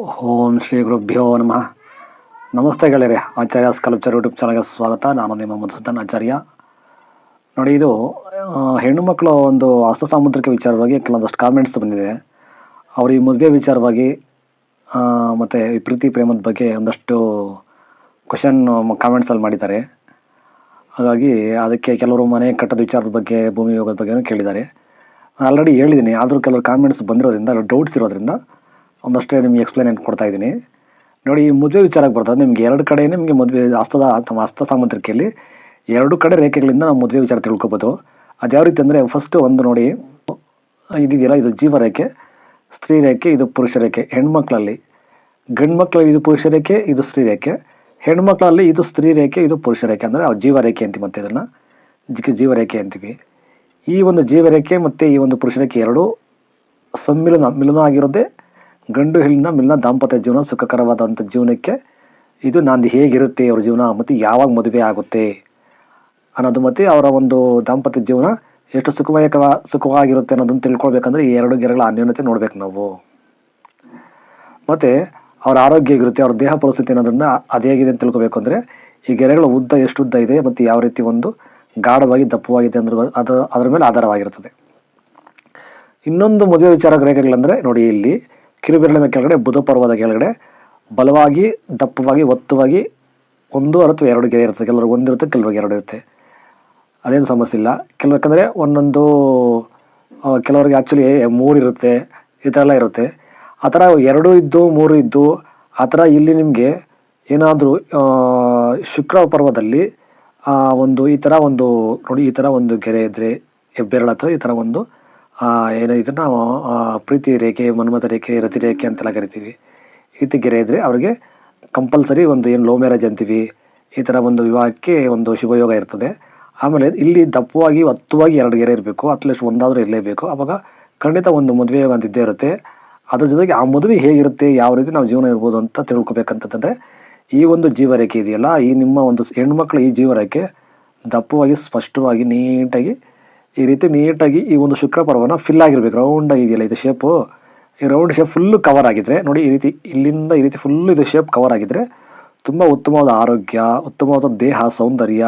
ಓಂ ಶ್ರೀ ಗುರುಭ್ಯೋ ನಮಃ. ನಮಸ್ತೆ ಗೆಳೆಯರೆ, ಆಚಾರ್ಯ ಸ್ಕಲ್ಪ್ಚರ್ ಯೂಟ್ಯೂಬ್ ಚಾನಲ್ಗೆ ಸ್ವಾಗತ. ನಾನು ನಿಮ್ಮ ಮಧುಸೂದನ್ ಆಚಾರ್ಯ. ನೋಡಿ, ಇದು ಹೆಣ್ಣು ಮಕ್ಕಳ ಒಂದು ಹಸ್ತ ಸಾಮುದ್ರಿಕ ವಿಚಾರವಾಗಿ ಕೆಲವೊಂದಷ್ಟು ಕಾಮೆಂಟ್ಸ್ ಬಂದಿದೆ. ಅವ್ರ ಈ ಮದುವೆ ವಿಚಾರವಾಗಿ ಮತ್ತು ಈ ಪ್ರೀತಿ, ಪ್ರೇಮದ ಬಗ್ಗೆ ಒಂದಷ್ಟು ಕ್ವಶನ್ ಕಾಮೆಂಟ್ಸಲ್ಲಿ ಮಾಡಿದ್ದಾರೆ. ಹಾಗಾಗಿ ಅದಕ್ಕೆ ಕೆಲವರು ಮನೆ ಕಟ್ಟದ ವಿಚಾರದ ಬಗ್ಗೆ, ಭೂಮಿ ಯೋಗದ ಬಗ್ಗೆನೂ ಕೇಳಿದ್ದಾರೆ. ಆಲ್ರೆಡಿ ಹೇಳಿದ್ದೀನಿ, ಆದರೂ ಕೆಲವರು ಕಾಮೆಂಟ್ಸ್ ಬಂದಿರೋದ್ರಿಂದ ಡೌಟ್ಸ್ ಇರೋದ್ರಿಂದ ಒಂದಷ್ಟೇ ನಿಮಗೆ ಎಕ್ಸ್ಪ್ಲೇನ್ ಕೊಡ್ತಾ ಇದ್ದೀನಿ. ನೋಡಿ ಈ ಮದುವೆ ವಿಚಾರಕ್ಕೆ ಬರ್ತದೆ. ನಿಮಗೆ ಎರಡು ಕಡೆ ನಿಮಗೆ ಮದುವೆ ಹಸ್ತದ, ತಮ್ಮ ಹಸ್ತ ಸಾಮಂತ್ರಿಕೆಯಲ್ಲಿ ಎರಡು ಕಡೆ ರೇಖೆಗಳಿಂದ ನಾವು ಮದುವೆ ವಿಚಾರ ತಿಳ್ಕೊಬೋದು. ಅದು ಯಾವ ರೀತಿ ಅಂದರೆ ಫಸ್ಟ್ ಒಂದು ನೋಡಿ ಇದಿದೆಯಲ್ಲ ಇದು ಜೀವ ರೇಖೆ, ಸ್ತ್ರೀ ರೇಖೆ, ಇದು ಪುರುಷ ರೇಖೆ, ಹೆಣ್ಮಕ್ಳಲ್ಲಿ. ಗಂಡು ಮಕ್ಕಳಲ್ಲಿ ಇದು ಪುರುಷ ರೇಖೆ, ಇದು ಸ್ತ್ರೀ ರೇಖೆ. ಹೆಣ್ಮಕ್ಳಲ್ಲಿ ಇದು ಸ್ತ್ರೀ ರೇಖೆ, ಇದು ಪುರುಷ ರೇಖೆ ಅಂದರೆ ಜೀವ ರೇಖೆ ಅಂತೀವಿ ಮತ್ತೆ ಇದನ್ನು. ಇದಕ್ಕೆ ಜೀವ ರೇಖೆ ಅಂತೀವಿ. ಈ ಒಂದು ಜೀವರೇಖೆ ಮತ್ತು ಈ ಒಂದು ಪುರುಷ ರೇಖೆ ಎರಡು ಸಮ್ಮಿಲನ, ಮಿಲನ ಆಗಿರೋದೇ ಗಂಡು ಹೆಣ್ಣಿನ ಮಿಲ್ನ ದಾಂಪತ್ಯ ಜೀವನ ಸುಖಕರವಾದಂಥ ಜೀವನಕ್ಕೆ ಇದು ನಾನು ಹೇಗಿರುತ್ತೆ ಅವ್ರ ಜೀವನ ಮತ್ತು ಯಾವಾಗ ಮದುವೆ ಆಗುತ್ತೆ ಅನ್ನೋದು ಮತ್ತು ಅವರ ಒಂದು ದಾಂಪತ್ಯ ಜೀವನ ಎಷ್ಟು ಸುಖಮಯಕ ಸುಖವಾಗಿರುತ್ತೆ ಅನ್ನೋದನ್ನು ತಿಳ್ಕೊಳ್ಬೇಕಂದ್ರೆ ಈ ಎರಡು ಗೆರೆಗಳ ಅನ್ಯೋನ್ಯತೆ ನೋಡ್ಬೇಕು ನಾವು. ಮತ್ತು ಅವರ ಆರೋಗ್ಯ ಹೇಗಿರುತ್ತೆ, ಅವ್ರ ದೇಹ ಪರಿಸ್ಥಿತಿ ಅನ್ನೋದನ್ನ ಅದು ಹೇಗಿದೆ ಅಂತ ತಿಳ್ಕೊಬೇಕು ಅಂದರೆ ಈ ಗೆರೆಗಳ ಉದ್ದ ಎಷ್ಟು ಉದ್ದ ಇದೆ ಮತ್ತು ಯಾವ ರೀತಿ ಒಂದು ಗಾಢವಾಗಿ ದಪ್ಪವಾಗಿದೆ ಅಂದ್ರೆ ಅದು ಅದರ ಮೇಲೆ ಆಧಾರವಾಗಿರ್ತದೆ. ಇನ್ನೊಂದು ಮದುವೆ ವಿಚಾರ ಗ್ರಹಗಳಂದ್ರೆ ನೋಡಿ ಇಲ್ಲಿ ಕಿರುಬೆರಳಿನ ಕೆಳಗಡೆ, ಬುಧ ಪರ್ವದ ಕೆಳಗಡೆ ಬಲವಾಗಿ, ದಪ್ಪವಾಗಿ, ಒತ್ತುವಾಗಿ ಒಂದು ಅಥವಾ ಎರಡು ಗೆರೆ ಇರುತ್ತೆ. ಕೆಲವ್ರಿಗೆ ಒಂದಿರುತ್ತೆ ಕೆಲವ್ರಿಗೆ ಎರಡು ಇರುತ್ತೆ. ಅದೇನು ಸಮಸ್ಯೆ ಇಲ್ಲ. ಕೆಲವು ಯಾಕಂದರೆ ಒಂದೊಂದು ಕೆಲವರಿಗೆ ಆ್ಯಕ್ಚುಲಿ ಮೂರು ಇರುತ್ತೆ, ಈ ಥರ ಎಲ್ಲ ಇರುತ್ತೆ. ಆ ಥರ ಎರಡು ಇದ್ದು, ಮೂರು ಇದ್ದು, ಆ ಥರ ಇಲ್ಲಿ ನಿಮಗೆ ಏನಾದರೂ ಶುಕ್ರ ಪರ್ವದಲ್ಲಿ ಒಂದು ಈ ಥರ ಒಂದು, ನೋಡಿ, ಈ ಥರ ಒಂದು ಗೆರೆ ಇದ್ದರೆ ಹೆಬ್ಬೆರಳ ಹತ್ರ ಈ ಥರ ಒಂದು ಏನೋ ನಾವು ಪ್ರೀತಿ ರೇಖೆ, ಮನ್ಮಥ ರೇಖೆ, ರತಿ ರೇಖೆ ಅಂತೆಲ್ಲ ಕರಿತೀವಿ. ಈ ರೀತಿ ಗೆರೆ ಇದ್ದರೆ ಅವರಿಗೆ ಕಂಪಲ್ಸರಿ ಒಂದು ಏನು ಲವ್ ಮ್ಯಾರೇಜ್ ಅಂತೀವಿ. ಈ ಥರ ಒಂದು ವಿವಾಹಕ್ಕೆ ಒಂದು ಶುಭಯೋಗ ಇರ್ತದೆ. ಆಮೇಲೆ ಇಲ್ಲಿ ದಪ್ಪವಾಗಿ, ಹತ್ತುವಾಗಿ ಎರಡು ಗೆರೆ ಇರಬೇಕು. ಅಟ್ಲೀಸ್ಟ್ ಒಂದಾದರೂ ಇರಲೇಬೇಕು. ಅವಾಗ ಖಂಡಿತ ಒಂದು ಮದುವೆ ಯೋಗ ಅಂತ ಇದ್ದೇ ಇರುತ್ತೆ. ಅದ್ರ ಜೊತೆಗೆ ಆ ಮದುವೆ ಹೇಗಿರುತ್ತೆ, ಯಾವ ರೀತಿ ನಾವು ಜೀವನ ಇರ್ಬೋದು ಅಂತ ತಿಳ್ಕೊಬೇಕಂತಂದರೆ, ಈ ಒಂದು ಜೀವರೇಖೆ ಇದೆಯಲ್ಲ, ಈ ನಿಮ್ಮ ಒಂದು ಹೆಣ್ಮಕ್ಳು ಈ ಜೀವರೇಖೆ ದಪ್ಪವಾಗಿ, ಸ್ಪಷ್ಟವಾಗಿ, ನೀಟಾಗಿ ಈ ರೀತಿ ನೀಟಾಗಿ ಈ ಒಂದು ಶುಕ್ರ ಪರ್ವನ ಫಿಲ್ ಆಗಿರ್ಬೇಕು. ರೌಂಡ್ ಆಗಿದೆಯಲ್ಲ ಇದು ಶೇಪು ಈ ರೌಂಡ್ ಶೇಪ್ ಫುಲ್ಲು ಕವರ್ ಆಗಿದ್ರೆ, ನೋಡಿ ಈ ರೀತಿ ಇಲ್ಲಿಂದ ಈ ರೀತಿ ಫುಲ್ಲು ಇದು ಶೇಪ್ ಕವರ್ ಆಗಿದ್ರೆ ತುಂಬ ಉತ್ತಮವಾದ ಆರೋಗ್ಯ, ಉತ್ತಮವಾದ ದೇಹ, ಸೌಂದರ್ಯ,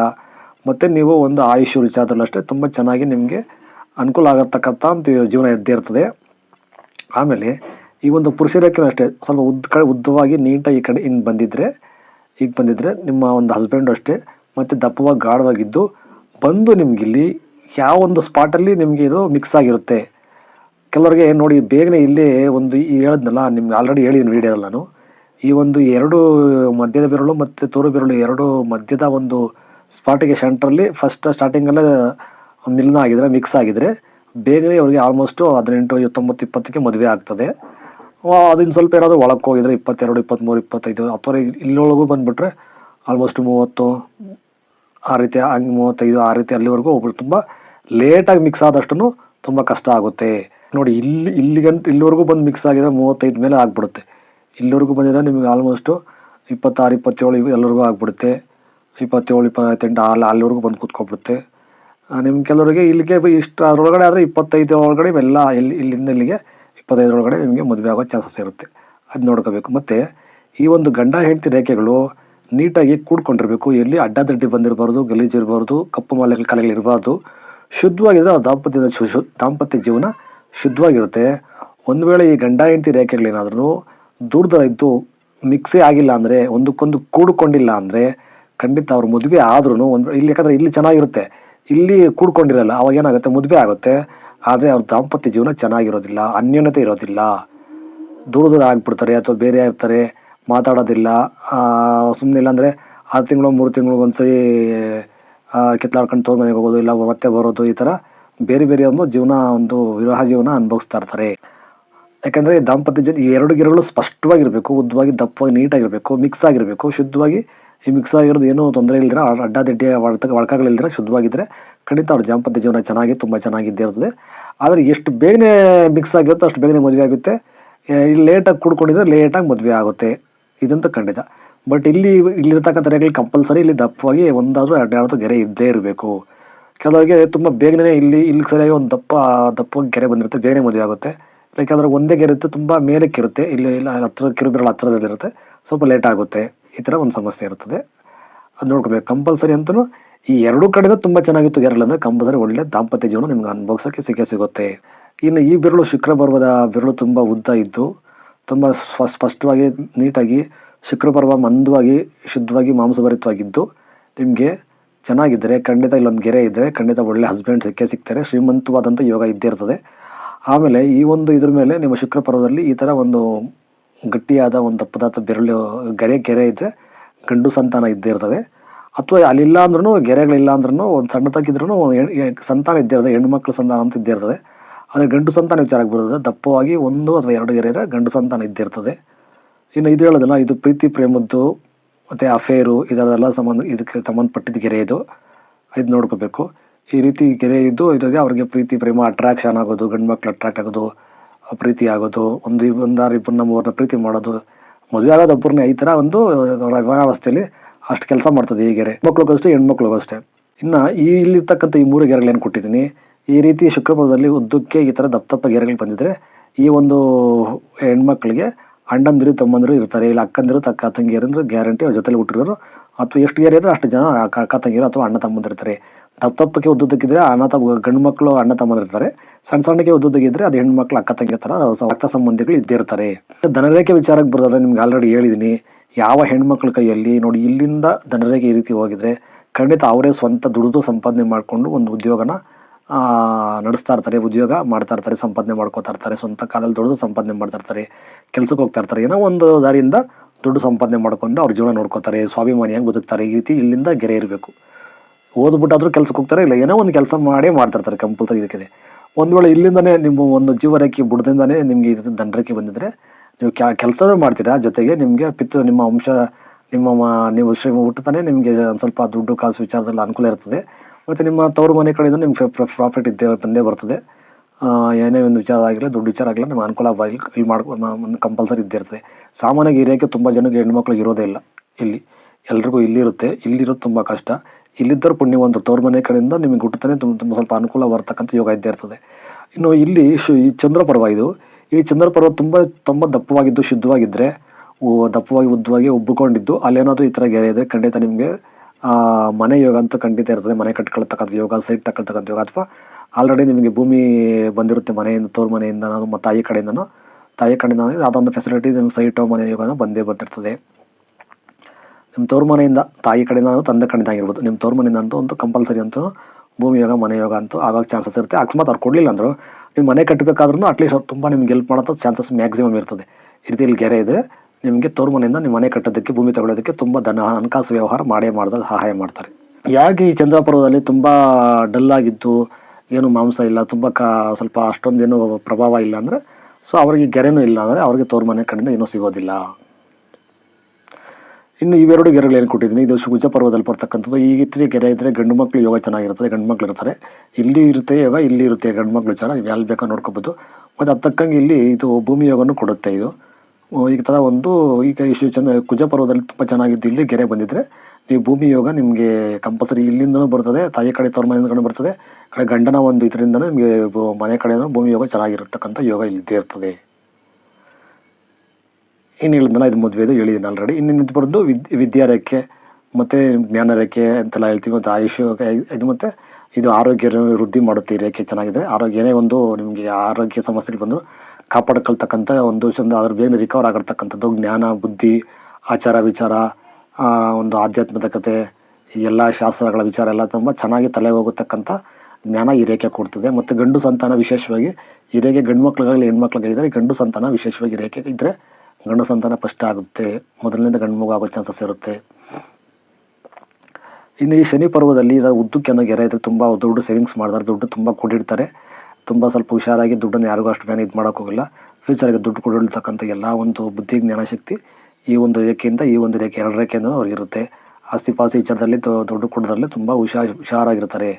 ಮತ್ತು ನೀವು ಒಂದು ಆಯುಷ್ ವಿಚಾರದಲ್ಲೂ ಅಷ್ಟೇ ತುಂಬ ಚೆನ್ನಾಗಿ ನಿಮಗೆ ಅನುಕೂಲ ಆಗತಕ್ಕಂಥ ಒಂದು ಜೀವನ ಇದ್ದೇ ಇರ್ತದೆ. ಆಮೇಲೆ ಈ ಒಂದು ಪುರುಷರಕ್ಕೆ ಅಷ್ಟೇ, ಸ್ವಲ್ಪ ಉದ್ದ, ಕಡೆ ಉದ್ದವಾಗಿ ನೀಟಾಗಿ ಈ ಕಡೆ ಹಿಂಗೆ ಬಂದಿದ್ದರೆ ಈಗ ಬಂದಿದ್ದರೆ ನಿಮ್ಮ ಒಂದು ಹಸ್ಬೆಂಡು ಅಷ್ಟೇ, ಮತ್ತು ದಪ್ಪವಾಗಿ, ಗಾಢವಾಗಿದ್ದು ಬಂದು ನಿಮ್ಗಿಲ್ಲಿ ಯಾವ ಒಂದು ಸ್ಪಾಟಲ್ಲಿ ನಿಮಗೆ ಇದು ಮಿಕ್ಸ್ ಆಗಿರುತ್ತೆ. ಕೆಲವರಿಗೆ ನೋಡಿ ಬೇಗನೆ ಇಲ್ಲಿ ಒಂದು ಈ ಹೇಳಿದ್ನಲ್ಲ, ನಿಮ್ಗೆ ಆಲ್ರೆಡಿ ಹೇಳಿದ್ದೀನಿ ವಿಡಿಯೋದಲ್ಲಿ ನಾನು. ಈ ಒಂದು ಎರಡು ಮಧ್ಯದ ಬೆರಳು ಮತ್ತು ತೋರು ಬೆರಳು ಎರಡು ಮಧ್ಯದ ಒಂದು ಸ್ಪಾಟಿಗೆ ಸೆಂಟ್ರಲ್ಲಿ ಫಸ್ಟ್ ಸ್ಟಾರ್ಟಿಂಗಲ್ಲೇ ಮಿಲ್ನ ಆಗಿದ್ರೆ ಮಿಕ್ಸ್ ಆಗಿದ್ರೆ ಬೇಗನೆ ಅವ್ರಿಗೆ ಆಲ್ಮೋಸ್ಟು ಹದಿನೆಂಟು ಹತ್ತೊಂಬತ್ತು ಇಪ್ಪತ್ತಕ್ಕೆ ಮದುವೆ ಆಗ್ತದೆ. ಅದನ್ನು ಸ್ವಲ್ಪ ಏನಾದರೂ ಒಳಕ್ಕೆ ಹೋಗಿದ್ರೆ ಇಪ್ಪತ್ತೆರಡು, ಇಪ್ಪತ್ತ್ಮೂರು, ಇಪ್ಪತ್ತೈದು, ಅಥವಾ ಇಲ್ಲೊಳಗೂ ಬಂದುಬಿಟ್ರೆ ಆಲ್ಮೋಸ್ಟ್ ಮೂವತ್ತು, ಆ ರೀತಿ, ಹಂಗೆ ಮೂವತ್ತೈದು, ಆ ರೀತಿ ಅಲ್ಲಿವರೆಗೂ ಒಬ್ರು ತುಂಬ ಲೇಟಾಗಿ ಮಿಕ್ಸ್ ಆದಷ್ಟು ತುಂಬ ಕಷ್ಟ ಆಗುತ್ತೆ. ನೋಡಿ, ಇಲ್ಲಿ, ಇಲ್ಲಿಗಂತ, ಇಲ್ಲಿವರೆಗೂ ಬಂದು ಮಿಕ್ಸ್ ಆಗಿದ್ರೆ ಮೂವತ್ತೈದು ಮೇಲೆ ಆಗ್ಬಿಡುತ್ತೆ. ಇಲ್ಲಿವರೆಗೂ ಬಂದಿದ್ರೆ ನಿಮಗೆ ಆಲ್ಮೋಸ್ಟು ಇಪ್ಪತ್ತಾರು, ಇಪ್ಪತ್ತೇಳು ಎಲ್ಲರಿಗೂ ಆಗ್ಬಿಡುತ್ತೆ. ಇಪ್ಪತ್ತೇಳು ಇಪ್ಪತ್ತೆಂಟು ಅಲ್ಲಿ ಅಲ್ಲಿವರೆಗೂ ಬಂದು ಕೂತ್ಕೊಬಿಡುತ್ತೆ. ನಿಮ್ಮ ಕೆಲವರಿಗೆ ಇಲ್ಲಿಗೆ ಇಷ್ಟು ಅದರೊಳಗಡೆ ಆದರೆ ಇಪ್ಪತ್ತೈದು ಒಳಗಡೆ ಇವೆಲ್ಲ ಇಲ್ಲಿ, ಇಲ್ಲಿಂದ ಇಲ್ಲಿಗೆ ಇಪ್ಪತ್ತೈದರೊಳಗಡೆ ನಿಮಗೆ ಮದುವೆ ಆಗೋ ಚಾನ್ಸಸ್ ಇರುತ್ತೆ. ಅದು ನೋಡ್ಕೋಬೇಕು. ಮತ್ತು ಈ ಒಂದು ಗಂಡ ಹೆಂಡತಿ ರೇಖೆಗಳು ನೀಟಾಗಿ ಕೂಡ್ಕೊಂಡಿರಬೇಕು. ಎಲ್ಲಿ ಅಡ್ಡದಡ್ಡಿ ಬಂದಿರಬಾರ್ದು, ಗಲೀಜು ಇರಬಾರ್ದು, ಕಪ್ಪು ಮಾಲೆಗಳ ಕಲೆಗಳು ಇರಬಾರ್ದು ಶುದ್ಧವಾಗಿದ್ರೆ ಆ ದಾಂಪತ್ಯದ ಶು ದಾಂಪತ್ಯ ಜೀವನ ಶುದ್ಧವಾಗಿರುತ್ತೆ. ಒಂದು ವೇಳೆ ಈ ಗಂಡ ಹೆಂಡತಿ ರೇಖೆಗಳೇನಾದ್ರೂ ದೂರದರ ಇದ್ದು ಮಿಕ್ಸೇ ಆಗಿಲ್ಲ ಅಂದರೆ, ಒಂದಕ್ಕೊಂದು ಕೂಡ್ಕೊಂಡಿಲ್ಲ ಅಂದರೆ ಖಂಡಿತ ಅವ್ರ ಮದುವೆ ಆದ್ರೂ ಒಂದು ಇಲ್ಲಿ ಯಾಕಂದರೆ ಇಲ್ಲಿ ಚೆನ್ನಾಗಿರುತ್ತೆ. ಇಲ್ಲಿ ಕೂಡ್ಕೊಂಡಿರಲ್ಲ, ಅವಾಗ ಏನಾಗುತ್ತೆ? ಮದುವೆ ಆಗುತ್ತೆ. ಆದರೆ ಅವ್ರ ದಾಂಪತ್ಯ ಜೀವನ ಚೆನ್ನಾಗಿರೋದಿಲ್ಲ, ಅನ್ಯೋನ್ಯತೆ ಇರೋದಿಲ್ಲ. ದೂರ ದೂರ ಆಗಿಬಿಡ್ತಾರೆ ಅಥವಾ ಬೇರೆ ಇರ್ತಾರೆ, ಮಾತಾಡೋದಿಲ್ಲ. ಸುಮ್ಮನೆ ಇಲ್ಲಾಂದರೆ ಆರು ತಿಂಗಳು, ಮೂರು ತಿಂಗಳಿಗೊಂದ್ಸರಿ ಕಿತ್ಲಾಡ್ಕೊಂಡು ತೋರ್ ಮನೆಗೆ ಹೋಗೋದು ಇಲ್ಲ, ಮತ್ತೆ ಬರೋದು ಈ ಥರ ಬೇರೆ ಬೇರೆ ಒಂದು ಜೀವನ, ಒಂದು ವಿವಾಹ ಜೀವನ ಅನುಭವಿಸ್ತಾ ಇರ್ತಾರೆ. ಯಾಕೆಂದರೆ ದಾಂಪತ್ಯ ಜನ ಈ ಎರಡು ಗಿರಗಳು ಸ್ಪಷ್ಟವಾಗಿರಬೇಕು, ಉದ್ದವಾಗಿ, ದಪ್ಪವಾಗಿ, ನೀಟಾಗಿರಬೇಕು ಮಿಕ್ಸ್ ಆಗಿರಬೇಕು, ಶುದ್ಧವಾಗಿ, ಈ ಮಿಕ್ಸ್ ಆಗಿರೋದು ಏನೂ ತೊಂದರೆ ಇಲ್ಲದಿರ ಅಡ್ಡಾದಿಡ್ಡಿಯ ಒಳಕ ಒಳಕಗಳಿಲ್ದಿರ ಶುದ್ಧವಾಗಿದ್ದರೆ ಖಂಡಿತ ಅವ್ರ ದಾಂಪತ್ಯ ಜೀವನ ಚೆನ್ನಾಗಿ, ತುಂಬ ಚೆನ್ನಾಗಿದ್ದೇ ಇರ್ತದೆ. ಆದರೆ ಎಷ್ಟು ಬೇಗನೆ ಮಿಕ್ಸ್ ಆಗಿರುತ್ತೋ ಅಷ್ಟು ಬೇಗನೆ ಮದುವೆ ಆಗುತ್ತೆ. ಲೇಟಾಗಿ ಕೂಡ್ಕೊಂಡಿದ್ರೆ ಲೇಟಾಗಿ ಮದುವೆ ಆಗುತ್ತೆ. ಇದಂತೂ ಖಂಡಿತ. ಬಟ್ ಇಲ್ಲಿ ಇಲ್ಲಿರ್ತಕ್ಕಂಥ ರೇಖೆಗಳು ಕಂಪಲ್ಸರಿ ಇಲ್ಲಿ ದಪ್ಪವಾಗಿ ಒಂದಾದರೂ ಎರಡೆರಡು ಗೆರೆ ಇದ್ದೇ ಇರಬೇಕು. ಕೆಲವರಿಗೆ ತುಂಬ ಬೇಗನೆ ಇಲ್ಲಿ ಇಲ್ಲಿ ಸರಿಯಾಗಿ ಒಂದು ದಪ್ಪ ದಪ್ಪವಾಗಿ ಗೆರೆ ಬಂದಿರುತ್ತೆ, ಬೇಗನೆ ಮದುವೆ ಆಗುತ್ತೆ. ಯಾಕಂದ್ರೆ ಒಂದೇ ಗೆರೆ ಇರುತ್ತೆ ತುಂಬ ಮೇಲಕ್ಕೆ ಇರುತ್ತೆ ಇಲ್ಲಿ ಇಲ್ಲ ಹತ್ರ ಕಿರುಬೆರಳು ಹತ್ರದಲ್ಲಿರುತ್ತೆ ಸ್ವಲ್ಪ ಲೇಟ್ ಆಗುತ್ತೆ. ಈ ಥರ ಒಂದು ಸಮಸ್ಯೆ ಇರ್ತದೆ. ಅದು ನೋಡ್ಕೋಬೇಕು. ಕಂಪಲ್ಸರಿ ಅಂತೂ ಈ ಎರಡೂ ಕಡೆನೂ ತುಂಬ ಚೆನ್ನಾಗಿತ್ತು ಗೆರಳು ಅಂದರೆ ಕಂಪಲ್ಸರಿ ಒಳ್ಳೆ ದಾಂಪತ್ಯ ಜೀವನ ನಿಮ್ಗೆ ಅನುಭವಿಸೋಕ್ಕೆ ಸಿಕ್ಕೇ ಸಿಗುತ್ತೆ. ಇನ್ನು ಈ ಬೆರಳು ಶುಕ್ರ ಪರ್ವದ ಬೆರಳು ತುಂಬ ಉದ್ದ ಇದ್ದು, ತುಂಬ ಸ್ಪಷ್ಟವಾಗಿ ನೀಟಾಗಿ ಶುಕ್ರ ಪರ್ವ ಮಂದವಾಗಿ, ಶುದ್ಧವಾಗಿ, ಮಾಂಸಭರಿತವಾಗಿದ್ದು, ನಿಮಗೆ ಚೆನ್ನಾಗಿದ್ದರೆ ಖಂಡಿತ ಇಲ್ಲೊಂದು ಗೆರೆ ಇದ್ದರೆ ಖಂಡಿತ ಒಳ್ಳೆ ಹಸ್ಬೆಂಡ್ ಸಿಕ್ಕೇ ಸಿಗ್ತಾರೆ ಶ್ರೀಮಂತವಾದಂಥ ಯೋಗ ಇದ್ದೇ ಇರ್ತದೆ. ಆಮೇಲೆ ಈ ಒಂದು ಇದ್ರ ಮೇಲೆ ನಿಮ್ಮ ಶುಕ್ರ ಪರ್ವದಲ್ಲಿ ಈ ಥರ ಒಂದು ಗಟ್ಟಿಯಾದ ಒಂದು ದಪ್ಪದಾದ ಬೆರಳು, ಗೆರೆ ಗೆರೆ ಇದ್ದರೆ ಗಂಡು ಸಂತಾನ ಇದ್ದೇ ಇರ್ತದೆ. ಅಥವಾ ಅಲ್ಲಿಲ್ಲ ಅಂದ್ರೂ ಗೆರೆಗಳಿಲ್ಲ ಅಂದ್ರೂ ಒಂದು ಸಣ್ಣದಾಗಿದ್ರೂ ಸಂತಾನ ಇದ್ದೇ ಇರ್ತದೆ, ಹೆಣ್ಣು ಮಕ್ಕಳು ಸಂತಾನ ಅಂತ ಇದ್ದೇ ಇರ್ತದೆ. ಆದರೆ ಗಂಡು ಸಂತಾನ ವಿಚಾರ ಬರ್ತದೆ ದಪ್ಪವಾಗಿ ಒಂದು ಅಥವಾ ಎರಡು ಗೆರೆ ಗಂಡು ಸಂತಾನ ಇದ್ದೇ ಇರ್ತದೆ. ಇನ್ನು ಇದು ಹೇಳೋದಲ್ಲ, ಇದು ಪ್ರೀತಿ, ಪ್ರೇಮದ್ದು, ಮತ್ತು ಅಫೇರು ಇದರೆಲ್ಲ ಸಂಬಂಧ, ಇದಕ್ಕೆ ಸಂಬಂಧಪಟ್ಟಿದ್ದು ಗೆರೆ ಇದು ಇದು ನೋಡ್ಕೋಬೇಕು. ಈ ರೀತಿ ಗೆರೆ ಇದ್ದು ಇದಾಗೆ ಅವ್ರಿಗೆ ಪ್ರೀತಿ, ಪ್ರೇಮ ಅಟ್ರಾಕ್ಷನ್ ಆಗೋದು, ಗಂಡು ಮಕ್ಳು ಅಟ್ರಾಕ್ಟ್ ಆಗೋದು, ಪ್ರೀತಿ ಆಗೋದು, ಒಂದು ಒಂದಾರು ಇಬ್ಬರನ್ನ ಮೂರನ್ನ ಪ್ರೀತಿ ಮಾಡೋದು, ಮದುವೆ ಆಗೋದು ಒಬ್ಬರನ್ನೇ ಈ ಥರ ಒಂದು ಅವರ ವಿವಾಹಾವಸ್ಥೆಯಲ್ಲಿ ಅಷ್ಟು ಕೆಲಸ ಮಾಡ್ತದೆ ಈ ಗೆರೆ. ಮಕ್ಳಿಗೂ ಅಷ್ಟೇ ಹೆಣ್ಮಕ್ಳಿಗೂ ಅಷ್ಟೇ ಇನ್ನು ಈ ಇಲ್ಲಿರ್ತಕ್ಕಂಥ ಈ ಮೂರು ಗೆರೆಗಳೇನು ಕೊಟ್ಟಿದ್ದೀನಿ? ಈ ರೀತಿ ಶುಕ್ರವಾರದಲ್ಲಿ ಉದ್ದಕ್ಕೆ ಈ ಥರ ದಪ್ಪ ದಪ್ಪ ಗೆರೆಗಳು ಬಂದಿದ್ದರೆ ಈ ಒಂದು ಹೆಣ್ಮಕ್ಳಿಗೆ ಅಣ್ಣಂದಿರು, ತಮ್ಮಂದಿರು ಇರ್ತಾರೆ. ಇಲ್ಲ, ಅಕ್ಕಂದಿರು ತಕ್ಕ ತಂಗಿಯರು ಅಂದ್ರೆ ಗ್ಯಾರಂಟಿ ಅವ್ರ ಜೊತೆಲಿ ಹುಟ್ಟಿರೋರು. ಅಥವಾ ಎಷ್ಟು ಗೇರ್ ಇದ್ರೆ ಅಷ್ಟು ಜನ ಅಕ್ಕ ತಂಗಿಯರು ಅಥವಾ ಅಣ್ಣ ತಮ್ಮಂದಿರ್ತಾರೆ ದಪ್ಪ ತಪ್ಪಕ್ಕೆ ಉದ್ದುದ್ದಕ್ಕಿದ್ರೆ ಅಣ್ಣ, ತಮ್ಮ, ಗಂಡು ಮಕ್ಕಳು ಅಣ್ಣ ತಮ್ಮಂದಿರ್ತಾರೆ ಸಣ್ಣ ಸಣ್ಣಕ್ಕೆ ಉದ್ದುದ್ದಕ್ಕಿದ್ರೆ ಅದು ಹೆಣ್ಮಕ್ಳು ಅಕ್ಕ, ತಂಗಿ ಥರ ರಕ್ತ ಸಂಬಂಧಿಗಳು ಇದ್ದೇ ಇರ್ತಾರೆ. ಧನರೇಖೆ ವಿಚಾರಕ್ಕೆ ಬರೋದಾದ್ರೆ ನಿಮ್ಗೆ ಆಲ್ರೆಡಿ ಹೇಳಿದ್ದೀನಿ ಯಾವ ಹೆಣ್ಮಕ್ಳ ಕೈಯಲ್ಲಿ, ನೋಡಿ, ಇಲ್ಲಿಂದ ಧನರೇಖೆ ಈ ರೀತಿ ಹೋಗಿದ್ರೆ ಖಂಡಿತ ಅವರೇ ಸ್ವಂತ ದುಡಿದು ಸಂಪಾದನೆ ಮಾಡಿಕೊಂಡು ಒಂದು ಉದ್ಯೋಗನ ನಡೆಸ್ತಾ ಇರ್ತಾರೆ, ಉದ್ಯೋಗ ಮಾಡ್ತಾ ಇರ್ತಾರೆ, ಸಂಪಾದನೆ ಮಾಡ್ಕೋತಾ ಇರ್ತಾರೆ, ಸ್ವಂತ ಕಾಲಲ್ಲಿ ದುಡಿದು ಸಂಪಾದನೆ ಮಾಡ್ತಾ ಇರ್ತಾರೆ, ಕೆಲ್ಸಕ್ಕೆ ಹೋಗ್ತಾ ಇರ್ತಾರೆ, ಏನೋ ಒಂದು ದಾರಿಯಿಂದ ದುಡ್ಡು ಸಂಪಾದನೆ ಮಾಡ್ಕೊಂಡು ಅವ್ರ ಜೀವನ ನೋಡ್ಕೋತಾರೆ, ಸ್ವಾಭಿಮಾನಿಯಾಗಿ ಬದುಕ್ತಾರೆ, ಈ ರೀತಿ ಇಲ್ಲಿಂದ ಗೆರೆ ಇರಬೇಕು. ಓದ್ಬಿಟ್ಟಾದ್ರೂ ಕೆಲ್ಸಕ್ಕೆ ಹೋಗ್ತಾರೆ, ಇಲ್ಲ ಏನೋ ಒಂದು ಕೆಲಸ ಮಾಡೇ ಮಾಡ್ತಿರ್ತಾರೆ ಕಂಪಲ್ಸರಿ ಇದಕ್ಕೆ. ಒಂದು ವೇಳೆ ಇಲ್ಲಿಂದನೇ ನಿಮ್ಮ ಒಂದು ಜೀವರೇಖೆ ಬುಡದಿಂದನೇ ನಿಮಗೆ ದಂಡರೇಖೆ ಬಂದಿದ್ರೆ, ನೀವು ಕೆಲಸವೇ ಮಾಡ್ತೀರಾ, ಜೊತೆಗೆ ನಿಮಗೆ ಪಿತ್ತು ನಿಮ್ಮ ಅಂಶ, ನಿಮ್ಮ ನೀವು ಶ್ರೀ ಹುಟ್ಟುತ್ತಾನೆ, ನಿಮಗೆ ಒಂದು ಸ್ವಲ್ಪ ದುಡ್ಡು, ಕಾಸು ವಿಚಾರದಲ್ಲಿ ಅನುಕೂಲ ಇರ್ತದೆ. ಮತ್ತು ನಿಮ್ಮ ತವರು ಮನೆ ಕಡೆಯಿಂದ ನಿಮ್ಗೆ ಪ್ರಾಫಿಟ್ ಇದ್ದೇ ಬಂದೇ ಬರ್ತದೆ. ಏನೇ ಒಂದು ವಿಚಾರ ಆಗಿಲ್ಲ ದುಡ್ಡು ವಿಚಾರ ಆಗಿಲ್ಲ ನಿಮ್ಮ ಅನುಕೂಲ ಇಲ್ಲಿ ಮಾಡ್ಕೊ ಒಂದು ಕಂಪಲ್ಸರಿ ಇದ್ದೇ ಇರ್ತದೆ. ಸಾಮಾನ್ಯವಾಗಿ ಏರಿಯಾಕ್ಕೆ ತುಂಬ ಜನಕ್ಕೆ ಹೆಣ್ಮಕ್ಳಿಗೆ ಇರೋದೇ ಇಲ್ಲ ಇಲ್ಲಿ. ಎಲ್ರಿಗೂ ಇಲ್ಲಿರುತ್ತೆ ಇಲ್ಲಿರೋದು ತುಂಬ ಕಷ್ಟ. ಇಲ್ಲಿದ್ದರೂ ಪುಣ್ಯ ಒಂದು ತವ್ರ ಮನೆ ಕಡೆಯಿಂದ ನಿಮಗೆ ಹುಟ್ಟುತ್ತಾನೆ, ತುಂಬ ತುಂಬ ಸ್ವಲ್ಪ ಅನುಕೂಲ ಬರ್ತಕ್ಕಂಥ ಯೋಗ ಇದ್ದೇ ಇರ್ತದೆ. ಇನ್ನು ಇಲ್ಲಿ ಶು ಈ ಚಂದ್ರ ಪರ್ವ ಇದು. ಈ ಚಂದ್ರ ಪರ್ವ ತುಂಬ ತುಂಬ ದಪ್ಪವಾಗಿದ್ದು ಶುದ್ಧವಾಗಿದ್ದರೆ ದಪ್ಪವಾಗಿ ಉದ್ದವಾಗಿ ಉಬ್ಬಿಕೊಂಡಿದ್ದು, ಅಲ್ಲೇನಾದರೂ ಈ ಥರ ಗೆರೆ ಇದ್ದರೆ ಖಂಡಿತ ನಿಮಗೆ ಮನೆ ಯೋಗ ಅಂತೂ ಖಂಡಿತ ಇರ್ತದೆ. ಮನೆ ಕಟ್ಕೊಳ್ತಕ್ಕಂಥ ಯೋಗ ಸೈಟ್ ತಗೊಳ್ತಕ್ಕಂಥ ಯೋಗ ಅಥವಾ ಆಲ್ರೆಡಿ ನಿಮಗೆ ಭೂಮಿ ಬಂದಿರುತ್ತೆ ಮನೆಯಿಂದ, ತೋರು ಮನೆಯಿಂದ ಮತ್ತು ತಾಯಿ ಕಡೆಯಿಂದನೋ. ತಾಯಿ ಕಡೆಯಿಂದ ಅದೊಂದು ಫೆಸಿಲಿಟಿ ನಿಮ್ಮ ಸೈಟು ಮನೆ ಯೋಗ ಬಂದೇ ಬರ್ತಿರ್ತದೆ. ನಿಮ್ಮ ತೋರು ಮನೆಯಿಂದ ತಾಯಿ ಕಡೆಯಿಂದ ತಂದೆ ಕಡೆಯಿಂದ ಆಗಿರ್ಬೋದು. ನಿಮ್ಮ ತೋರು ಮನೆಯಿಂದ ಅಂತೂ ಒಂದು ಕಂಪಲ್ಸರಿ ಅಂತೂ ಭೂಮಿ ಯೋಗ, ಮನೆ ಯೋಗ ಅಂತೂ ಆಗೋಕ್ಕೆ ಚಾನ್ಸಸ್ ಇರುತ್ತೆ. ಅಕಸ್ಮಾತ್ ಅವ್ರು ಕೊಡಲಿಲ್ಲ ಅಂದರು, ನೀವು ಮನೆ ಕಟ್ಟಬೇಕಾದ್ರೂ ಅಟ್ಲೀಸ್ಟ್ ಅವ್ರು ತುಂಬ ನಿಮ್ಗೆ ಹೆಲ್ಪ್ ಮಾಡೋದು ಚಾನ್ಸಸ್ ಮ್ಯಾಕ್ಸಿಮಮ್ ಇರ್ತದೆ. ಈ ರೀತಿ ಇಲ್ಲಿ ಗೆರೆ ಇದೆ. ನಿಮಗೆ ತೋರ್ಮನಿಂದ ನಿಮ್ಮ ಮನೆ ಕಟ್ಟೋದಕ್ಕೆ, ಭೂಮಿ ತಗೊಳ್ಳೋದಕ್ಕೆ ತುಂಬ ಧನ, ಹಣಕಾಸು ವ್ಯವಹಾರ ಮಾಡೇ ಮಾಡಿದಾಗ ಸಹಾಯ ಮಾಡ್ತಾರೆ. ಯಾಕೆ ಈ ಚಂದ್ರಪುರದಲ್ಲಿ ತುಂಬ ಆಗಿದ್ದು, ಏನು ಮಾಂಸ ಇಲ್ಲ, ತುಂಬ ಕಾ, ಸ್ವಲ್ಪ ಅಷ್ಟೊಂದೇನು ಪ್ರಭಾವ ಇಲ್ಲ ಅಂದರೆ, ಸೊ ಅವರಿಗೆ ಗೆರೆನೂ ಇಲ್ಲ ಅಂದರೆ ಅವರಿಗೆ ತೋರ್ಮನೆ ಮನೆ ಕಡೆಯಿಂದ ಏನೂ ಸಿಗೋದಿಲ್ಲ. ಇನ್ನು ಇವೆರಡು ಗೆರೆಗಳು ಏನು ಕೊಟ್ಟಿದ್ದೀನಿ? ಇದು ಶುಗುಜ ಪರ್ವದಲ್ಲಿ ಬರ್ತಕ್ಕಂಥದ್ದು. ಈ ರೀತಿ ಗೆರೆ ಇದ್ದರೆ ಗಂಡು ಮಕ್ಕಳು ಯೋಗ ಚೆನ್ನಾಗಿರ್ತದೆ ಗಂಡು ಮಕ್ಕಳು ಇರ್ತಾರೆ. ಇಲ್ಲಿ ಇರುತ್ತೆ ಯೋಗ, ಇಲ್ಲಿ ಇರುತ್ತೆ ಗಂಡು ಮಕ್ಕಳು ಚೆನ್ನಾಗಿ ಎಲ್ಲಿ ಬೇಕೋ ನೋಡ್ಕೋಬೋದು. ಮತ್ತು ಅದು ತಕ್ಕಂಗೆ ಇಲ್ಲಿ ಇದು ಭೂಮಿ ಯೋಗನೂ ಕೊಡುತ್ತೆ ಇದು. ಈ ಥರ ಒಂದು, ಈಗ ಇಷ್ಟು ಚಂದ ಕುಜ ಪರ್ವದಲ್ಲಿ ತುಂಬ ಚೆನ್ನಾಗಿದ್ದು ಇಲ್ಲಿ ಗೆರೆ ಬಂದಿದ್ರೆ ನೀವು ಭೂಮಿ ಯೋಗ ನಿಮಗೆ ಕಂಪಲ್ಸರಿ ಇಲ್ಲಿಂದನೂ ಬರ್ತದೆ, ತಾಯಿ ಕಡೆ ತವ್ರ ಮನೆಯಿಂದ ಬರ್ತದೆ, ಕಡೆ ಗಂಡನ ಒಂದು ಇದರಿಂದ ನಿಮಗೆ ಮನೆ ಕಡೆಯಿಂದ ಭೂಮಿ ಯೋಗ ಚೆನ್ನಾಗಿರತಕ್ಕಂಥ ಯೋಗ ಇದ್ದೇ ಇರ್ತದೆ. ಇನ್ನು ಹೇಳಿದ್ನಲ್ಲ ಇದು ಮದುವೆದು ಹೇಳಿದ್ದೀನಿ ಆಲ್ರೆಡಿ ಇನ್ನು ಇದು ಬರೋದು ವಿದ್ ವಿದ್ಯಾರೇಖೆ ಮತ್ತು ಜ್ಞಾನ ರೇಖೆ ಅಂತೆಲ್ಲ ಹೇಳ್ತೀವಿ, ಮತ್ತು ಆಯುಷ್ ಇದು ಮತ್ತು ಇದು ಆರೋಗ್ಯ ವೃದ್ಧಿ ಮಾಡುತ್ತೆ ರೇಖೆ ಚೆನ್ನಾಗಿದೆ. ಆರೋಗ್ಯ ಏನೇ ಒಂದು ನಿಮಗೆ ಆರೋಗ್ಯ ಸಮಸ್ಯೆಗಳು ಬಂದರೂ ಕಾಪಾಡ್ಕೊಳ್ತಕ್ಕಂಥ ಒಂದು ಅದ್ರ ಬೇಗನೆ ರಿಕವರ್ ಆಗಿರ್ತಕ್ಕಂಥದ್ದು, ಜ್ಞಾನ, ಬುದ್ಧಿ, ಆಚಾರ, ವಿಚಾರ ಒಂದು ಆಧ್ಯಾತ್ಮದ ಕತೆ ಎಲ್ಲ ಶಾಸ್ತ್ರಗಳ ವಿಚಾರ ಎಲ್ಲ ತುಂಬ ಚೆನ್ನಾಗಿ ತಲೆಗೆ ಹೋಗತಕ್ಕಂಥ ಜ್ಞಾನ ಈ ರೇಖೆ ಕೊಡ್ತದೆ. ಮತ್ತು ಗಂಡು ಸಂತಾನ ವಿಶೇಷವಾಗಿ ಈ ರೇಖೆ ಗಂಡು ಮಕ್ಳಿಗಾಗಲಿ ಹೆಣ್ಮಕ್ಳಿಗಾಗಿದ್ದರೆ ಗಂಡು ಸಂತಾನ ವಿಶೇಷವಾಗಿ ರೇಖೆ ಇದ್ದರೆ ಗಂಡು ಸಂತಾನ ಫಸ್ಟ್ ಆಗುತ್ತೆ. ಮೊದಲಿನಿಂದ ಗಂಡು ಮಗು ಆಗೋ ಚಾನ್ಸಸ್ ಇರುತ್ತೆ. ಇನ್ನು ಈ ಶನಿ ಪರ್ವದಲ್ಲಿ ಉದ್ದಕ್ಕೆ ಅನ್ನೋ ಗೆರೆ ಇದ್ರೆ ತುಂಬ ದುಡ್ಡು ಸೇವಿಂಗ್ಸ್ ಮಾಡಿದ್ರೆ ದುಡ್ಡು ತುಂಬ ಕೂಡಿಡ್ತಾರೆ. ತುಂಬ ಸ್ವಲ್ಪ ಹುಷಾರಾಗಿ ದುಡ್ಡನ್ನು ಯಾರಿಗೂ ಅಷ್ಟು ಬೇಗ ಇದು ಮಾಡೋಕ್ಕೋಗಿಲ್ಲ ಫ್ಯೂಚರ್ಗೆ ದುಡ್ಡು ಕೊಡಿರ್ತಕ್ಕಂಥ ಎಲ್ಲ ಒಂದು ಬುದ್ಧಿ, ಜ್ಞಾನ, ಶಕ್ತಿ ಈ ಒಂದು ರೇಖೆಯಿಂದ ಈ ಒಂದು ರೇಖೆ ಎರಡು ರೇಖೆಯಿಂದ ಅವ್ರಿಗಿರುತ್ತೆ ಆಸ್ತಿ ಪಾಸ್ತಿ ವಿಚಾರದಲ್ಲಿ ದುಡ್ಡು ಕೊಡೋದ್ರಲ್ಲಿ ತುಂಬ ಹುಷಾರ್ ಹುಷಾರಾಗಿರ್ತಾರೆ.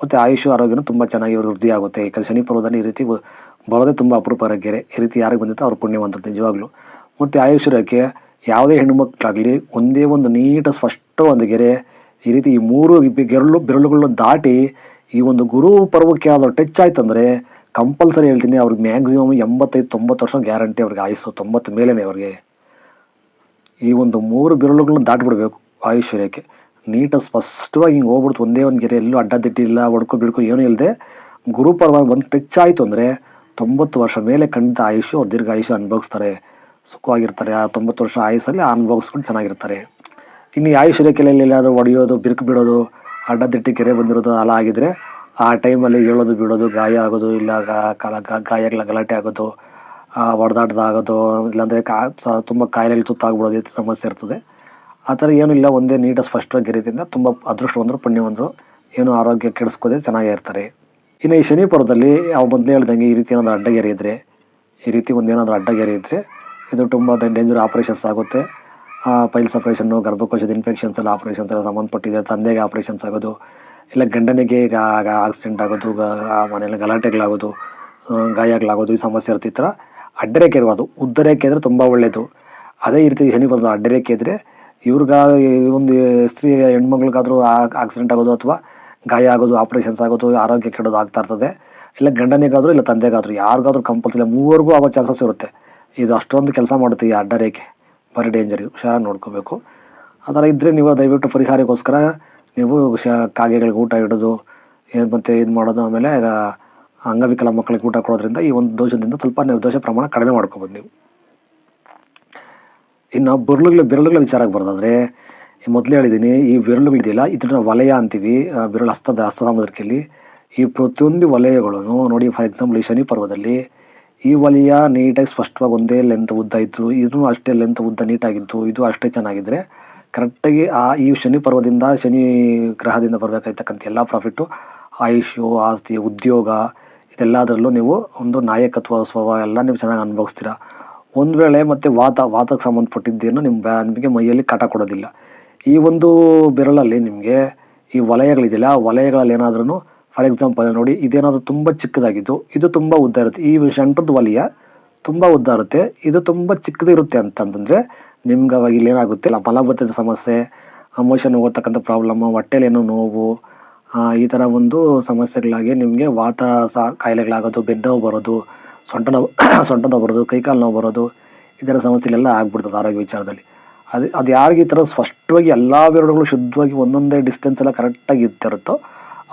ಮತ್ತು ಆಯುಷ್ಯ ಆರೋಗ್ಯನೂ ತುಂಬ ಚೆನ್ನಾಗಿ ವೃದ್ಧಿ ಆಗುತ್ತೆ. ಯಾಕಂದರೆ ಶನಿ ಪರ್ವದಲ್ಲಿ ಈ ರೀತಿ ಬರೋದೇ ತುಂಬ ಅಪರೂಪ ಗೆರೆ ಈ ರೀತಿ ಯಾರಿಗೆ ಬಂದಿತ್ತು ಅವ್ರು ಪುಣ್ಯವಂತರು ನಿಜವಾಗ್ಲೂ. ಮತ್ತು ಆಯುಷ್ಯ ರೇಖೆ ಯಾವುದೇ ಹೆಣ್ಣುಮಕ್ಕಳಾಗಲಿ ಒಂದೇ ಒಂದು ನೀಟ ಸ್ಪಷ್ಟ ಒಂದು ಗೆರೆ. ಈ ರೀತಿ ಈ ಮೂರು ಗೆರಳು ಬೆರಳುಗಳನ್ನು ದಾಟಿ ಈ ಒಂದು ಗುರು ಪರ್ವಕ್ಕೆ ಯಾವ್ದಾದ್ರು ಟಚ್ ಆಯ್ತು ಅಂದರೆ ಕಂಪಲ್ಸರಿ ಹೇಳ್ತೀನಿ ಅವ್ರಿಗೆ ಮ್ಯಾಕ್ಸಿಮಮ್ ಎಂಬತ್ತೈದು, ತೊಂಬತ್ತು ವರ್ಷ ಗ್ಯಾರಂಟಿ ಅವ್ರಿಗೆ ಆಯುಸ್ಸು, ತೊಂಬತ್ತು ಮೇಲೇ ಅವ್ರಿಗೆ. ಈ ಒಂದು ಮೂರು ಬಿರಳುಗಳನ್ನ ದಾಟ್ಬಿಡ್ಬೇಕು ಆಯುಷ್ಯಕ್ಕೆ ನೀಟಾಗಿ ಸ್ಪಷ್ಟವಾಗಿ ಹಿಂಗೆ ಹೋಗ್ಬಿಡ್ತು, ಒಂದೇ ಒಂದು ಗೆರೆ ಎಲ್ಲೂ ಅಡ್ಡ ಇಲ್ಲ, ಹೊಡ್ಕೊ ಬಿಡ್ಕೊ ಏನೂ ಇಲ್ಲದೆ ಗುರು ಪರ್ವ ಬಂದು ಟಚ್ ಆಯಿತು ಅಂದರೆ ತೊಂಬತ್ತು ವರ್ಷ ಮೇಲೆ ಖಂಡಿತ ಆಯುಷ್ಯ ಅವ್ರು ದೀರ್ಘ ಆಯುಷ್ಯ ಅನುಭವಿಸ್ತಾರೆ. ಸುಖವಾಗಿರ್ತಾರೆ, ಆ ತೊಂಬತ್ತು ವರ್ಷ ಆಯುಸ್ಸಲ್ಲಿ ಅನುಭವಿಸ್ಕೊಂಡು ಚೆನ್ನಾಗಿರ್ತಾರೆ. ಇನ್ನು ಈ ಆಯುಷ್ ರೇಖೆಯಲ್ಲಿ ಎಲ್ಲಾದರೂ ಒಡೆಯೋದು ಬಿರುಕು ಬಿಡೋದು ಅಡ್ಡ ದಿಟ್ಟಿ ಕೆರೆ ಬಂದಿರೋದು ಅಲ ಆಗಿದ್ರೆ ಆ ಟೈಮಲ್ಲಿ ಹೇಳೋದು ಬಿಡೋದು, ಗಾಯ ಆಗೋದು, ಇಲ್ಲ ಗಾಯಗಳ ಗಲಾಟೆ ಆಗೋದು ಹೊಡೆದಾಡ್ದಾಗೋದು ಇಲ್ಲಾಂದರೆ ಕಾ, ಸ- ತುಂಬ ಕಾಯಿಲೆಗಳು ತುತ್ತಾಗ್ಬಿಡೋದು ಈ ಸಮಸ್ಯೆ ಇರ್ತದೆ. ಆ ಥರ ಏನೂ ಇಲ್ಲ, ಒಂದೇ ನೀಟಾಗಿ ಸ್ಪಷ್ಟವಾಗಿ ಗೆರೆದಿಂದ ತುಂಬ ಅದೃಷ್ಟವಂತರು ಪುಣ್ಯವಂತರು ಏನು ಆರೋಗ್ಯ ಕೆಡಿಸ್ಕೋದೆ ಚೆನ್ನಾಗೇ ಇರ್ತಾರೆ. ಇನ್ನು ಈ ಶನಿಪುರದಲ್ಲಿ ಅವು ಮೊದಲೇ ಹೇಳ್ದಂಗೆ ಈ ರೀತಿ ಏನಾದರೂ ಅಡ್ಡಗೆರೆ ಇದ್ದರೆ ಈ ರೀತಿ ಒಂದೇನಾದರೂ ಅಡ್ಡಗೆರೆ ಇದ್ದರೆ ಇದು ತುಂಬ ಡೇಂಜರ್ ಆಪ್ರೇಷನ್ಸ್ ಆಗುತ್ತೆ. ಪೈಲ್ಸ್ ಆಪ್ರೇಷನ್ನು, ಗರ್ಭಕೋಶದ ಇನ್ಫೆಕ್ಷನ್ಸ್ ಎಲ್ಲ ಆಪ್ರೇಷನ್ಸ್ ಎಲ್ಲ ಸಂಬಂಧಪಟ್ಟಿದೆ. ತಂದೆಗೆ ಆಪ್ರೇಷನ್ಸ್ ಆಗೋದು, ಇಲ್ಲ ಗಂಡನಿಗೆ ಆಕ್ಸಿಡೆಂಟ್ ಆಗೋದು ಮನೆಯಲ್ಲಿ ಗಲಾಟೆಗಳಾಗೋದು ಗಾಯಗಳಾಗೋದು ಈ ಸಮಸ್ಯೆ ಇರುತ್ತೆ ಈ ಥರ. ಅಡ್ಡರೇಖೆ ಇರ್ಬೋದು ಉದ್ದರೇಖೆ ಇದ್ದರೆ ತುಂಬ ಒಳ್ಳೆಯದು ಅದೇ ರೀತಿ ಶನಿ ಬರೋದು ಅಡ್ಡರೇಖೆ ಇದ್ದರೆ ಇವ್ರಿಗ ಒಂದು ಸ್ತ್ರೀ ಹೆಣ್ಮಕ್ಳಿಗಾದ್ರೂ ಆಕ್ಸಿಡೆಂಟ್ ಆಗೋದು ಅಥವಾ ಗಾಯ ಆಗೋದು ಆಪ್ರೇಷನ್ಸ್ ಆಗೋದು, ಆರೋಗ್ಯ ಕೆಡೋದು ಆಗ್ತಾ ಇರ್ತದೆ. ಇಲ್ಲ ಗಂಡನಿಗಾದರೂ, ಇಲ್ಲ ತಂದೆಗಾದರೂ, ಯಾರಿಗಾದರೂ ಕಂಪಲ್ಸರಿ ಮೂವರಿಗೂ ಆಗೋ ಚಾನ್ಸಸ್ ಇರುತ್ತೆ. ಇದು ಅಷ್ಟೊಂದು ಕೆಲಸ ಮಾಡುತ್ತೆ ಈ ಅಡ್ಡರೇಖೆ. ಭಾರಿ ಡೇಂಜರ್ ಇದು ಹುಷಾರಾಗಿ ನೋಡ್ಕೋಬೇಕು. ಆ ಥರ ಇದ್ದರೆ ನೀವು ದಯವಿಟ್ಟು ಪರಿಹಾರಕ್ಕೋಸ್ಕರ ನೀವು ಶ ಕಾಗೆಗಳಿಗೆ ಊಟ ಇಡೋದು, ಏನು ಮತ್ತು ಇದು ಮಾಡೋದು, ಆಮೇಲೆ ಅಂಗವಿಕಲ ಮಕ್ಕಳಿಗೆ ಊಟ ಕೊಡೋದ್ರಿಂದ ಈ ಒಂದು ದೋಷದಿಂದ ಸ್ವಲ್ಪ ನೀವು ದೋಷ ಪ್ರಮಾಣ ಕಡಿಮೆ ಮಾಡ್ಕೊಬೋದು ನೀವು. ಇನ್ನು ಬೆರಳುಗಳ ಬೆರಳುಗಳ ವಿಚಾರಕ್ಕೆ ಬರೋದಾದರೆ ಮೊದಲೇ ಹೇಳಿದ್ದೀನಿ ಈ ಬೆರಳುಗಳಿದೆಯಲ್ಲ ಇದನ್ನ ವಲಯ ಅಂತೀವಿ ಬೆರಳು ಹಸ್ತದ ಹಸ್ತ ಸಾಮುದ್ರಿಕೆಯಲ್ಲಿ ಈ ಪ್ರತಿಯೊಂದು ವಲಯಗಳನ್ನು ನೋಡಿ ಫಾರ್ ಎಕ್ಸಾಂಪಲ್ ಈ ಶನಿ ಪರ್ವದಲ್ಲಿ ಈ ವಲಯ ನೀಟಾಗಿ ಸ್ಪಷ್ಟವಾಗಿ ಒಂದೇ ಲೆಂತ್ ಉದ್ದ ಇತ್ತು. ಇದು ಅಷ್ಟೇ ಲೆಂತ್ ಉದ್ದ ನೀಟಾಗಿತ್ತು. ಇದು ಅಷ್ಟೇ ಚೆನ್ನಾಗಿದ್ದರೆ ಕರೆಕ್ಟಾಗಿ ಆ, ಈ ಶನಿ ಪರ್ವದಿಂದ, ಶನಿ ಗ್ರಹದಿಂದ ಬರಬೇಕಾಗಿರ್ತಕ್ಕಂಥ ಎಲ್ಲ ಪ್ರಾಫಿಟ್ಟು ಆಯುಷು ಆಸ್ತಿ, ಉದ್ಯೋಗ, ಇದೆಲ್ಲದರಲ್ಲೂ ನೀವು ಒಂದು ನಾಯಕತ್ವ, ಸ್ವಭಾವ ಎಲ್ಲ ನೀವು ಚೆನ್ನಾಗಿ ಅನುಭವಿಸ್ತೀರಾ. ಒಂದು ವೇಳೆ ಮತ್ತು ವಾತ, ವಾತಕ್ಕೆ ಸಂಬಂಧಪಟ್ಟಿದ್ದೇನು ನಿಮ್ಮ ಬ್ಯಾ, ನಿಮಗೆ ಮೈಯಲ್ಲಿ ಕಾಟ ಕೊಡೋದಿಲ್ಲ. ಈ ಒಂದು ಬೆರಳಲ್ಲಿ ನಿಮಗೆ ಈ ವಲಯಗಳಿದೆಯಲ್ಲ, ಆ ವಲಯಗಳಲ್ಲಿ ಏನಾದ್ರೂ ಫಾರ್ ಎಕ್ಸಾಂಪಲ್ ನೋಡಿ, ಇದೇನಾದರೂ ತುಂಬ ಚಿಕ್ಕದಾಗಿದ್ದು, ಇದು ತುಂಬ ಉದ್ದ ಇರುತ್ತೆ. ಈ ಸೆಂಟ್ರದ್ದು ವಲಯ ತುಂಬ ಉದ್ದ ಇರುತ್ತೆ. ಇದು ತುಂಬ ಚಿಕ್ಕದಿರುತ್ತೆ ಅಂತಂದರೆ, ನಿಮ್ಗೆ ಅವಾಗ ಇಲ್ಲಿ ಏನಾಗುತ್ತೆ? ಇಲ್ಲ ಮಲಬದ್ಧತೆ ಸಮಸ್ಯೆ ಮೋಷನ್ ಹೋಗತಕ್ಕಂಥ ಪ್ರಾಬ್ಲಮ್ಮು ಹೊಟ್ಟೆಲೇನೋ ನೋವು ಈ ಥರ ಒಂದು ಸಮಸ್ಯೆಗಳಾಗಿ ನಿಮಗೆ ವಾತ ಕಾಯಿಲೆಗಳಾಗೋದು, ಬೆಡ್ ನೋವು ಬರೋದು, ಸೊಂಟ ನೋವು ಸೊಂಟ ನೋವು ಬರೋದು ಕೈಕಾಲು ನೋವು ಬರೋದು, ಈ ಥರ ಸಮಸ್ಯೆಗಳೆಲ್ಲ ಆಗ್ಬಿಡ್ತದೆ ಆರೋಗ್ಯ ವಿಚಾರದಲ್ಲಿ. ಅದು ಅದು ಯಾರಿಗೆ ಈ ಥರ ಸ್ಪಷ್ಟವಾಗಿ ಎಲ್ಲ ಬೆರಳುಗಳು ಶುದ್ಧವಾಗಿ ಒಂದೊಂದೇ ಡಿಸ್ಟೆನ್ಸ್ ಎಲ್ಲ ಕರೆಕ್ಟಾಗಿ ಇರ್ತಿರುತ್ತೋ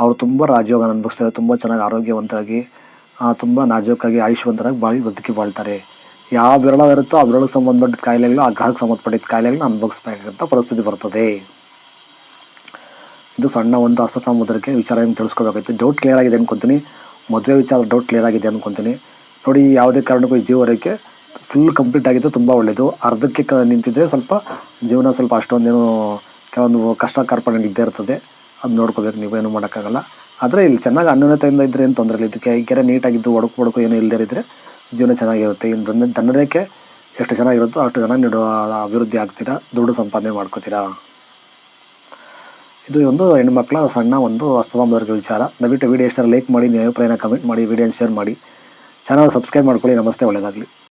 ಅವ್ರು ತುಂಬ ರಾಜಯೋಗ ಅನುಭವಿಸ್ತಾರೆ, ತುಂಬ ಚೆನ್ನಾಗಿ ಆರೋಗ್ಯವಂತರಾಗಿ ತುಂಬ ನಾಜೂಕಾಗಿ, ಆಯುಷ್ಯವಂತರಾಗಿ ಬಾಳಿ ಬದುಕಿ ಬಾಳ್ತಾರೆ. ಯಾವ ವಿರಳ ಇರುತ್ತೋ ಆ ಬೆರಳಿಗೆ ಸಂಬಂಧಪಟ್ಟಿದ್ದ ಕಾಯಿಲೆಗಳು, ಆ ಗ್ರಹಕ್ಕೆ ಸಂಬಂಧಪಟ್ಟಿದ್ದ ಕಾಯಿಲೆಗಳನ್ನ ಅನುಭವಿಸ್ಬೇಕಾದಂಥ ಪರಿಸ್ಥಿತಿ ಬರ್ತದೆ. ಇದು ಸಣ್ಣ ಒಂದು ಅಸಸಮುದ್ರಕ್ಕೆ ಸಮುದ್ರಕ್ಕೆ ವಿಚಾರ ಏನು ತಿಳಿಸ್ಕೋಬೇಕಾಯ್ತು ಡೌಟ್ ಕ್ಲಿಯರ್ ಆಗಿದೆ ಅನ್ಕೊಂತೀನಿ. ಮದುವೆ ವಿಚಾರ ಡೌಟ್ ಕ್ಲಿಯರ್ ಆಗಿದೆ ಅನ್ಕೊಂತೀನಿ. ನೋಡಿ ಯಾವುದೇ ಕಾರಣಕ್ಕೂ ಜೀವನಕ್ಕೆ ಫುಲ್ ಕಂಪ್ಲೀಟ್ ಆಗಿದ್ದು ತುಂಬ ಒಳ್ಳೆಯದು ಅರ್ಧಕ್ಕೆ ನಿಂತಿದ್ದರೆ ಸ್ವಲ್ಪ ಜೀವನ ಸ್ವಲ್ಪ ಅಷ್ಟೊಂದೇನು ಕೆಲವೊಂದು ಕಷ್ಟ ಕಾರ್ಪಣ್ಯ ಇದ್ದೇ ಇರ್ತದೆ. ಅದು ನೋಡ್ಕೋಬೇಕು, ನೀವೇನು ಮಾಡೋಕ್ಕಾಗಲ್ಲ. ಆದರೆ ಇಲ್ಲಿ ಚೆನ್ನಾಗಿ ಅನ್ಯೂನತೆಯಿಂದ ಇದ್ದರೆ ಏನು ತೊಂದರೆ ಇಲ್ಲ. ಇದಕ್ಕೆ ಈ ಕೆರೆ ನೀಟಾಗಿದ್ದು, ಒಡಕು ಒಡಕು ಏನು ಇಲ್ಲದೇ ಇದ್ದರೆ ಜೀವನ ಚೆನ್ನಾಗಿರುತ್ತೆ. ಇನ್ನು ದನ್ನ ದನ್ನರೇಖೆ ಎಷ್ಟು ಚೆನ್ನಾಗಿರುತ್ತೋ ಅಷ್ಟು ಜನ ನೀಡುವ ಅಭಿವೃದ್ಧಿ ಆಗ್ತೀರಾ? ದುಡ್ಡು ಸಂಪಾದನೆ ಮಾಡ್ಕೋತೀರಾ? ಇದು ಒಂದು ಹೆಣ್ಮಕ್ಳ ಸಣ್ಣ ಒಂದು ಹಸ್ತಸಾಂಬಾರಿಕ ವಿಚಾರ. ದಯವಿಟ್ಟು ವಿಡಿಯೋ ಇಷ್ಟ ಲೈಕ್ ಮಾಡಿ, ನಿಮ್ಮ ಅಭಿಪ್ರಾಯನ ಕಮೆಂಟ್ ಮಾಡಿ ವಿಡಿಯೋನ ಶೇರ್ ಮಾಡಿ. ಚಾನಲ್ ಸಬ್ಸ್ಕ್ರೈಬ್ ಮಾಡ್ಕೊಳ್ಳಿ. ನಮಸ್ತೆ ಒಳ್ಳೆಯದಾಗಲಿ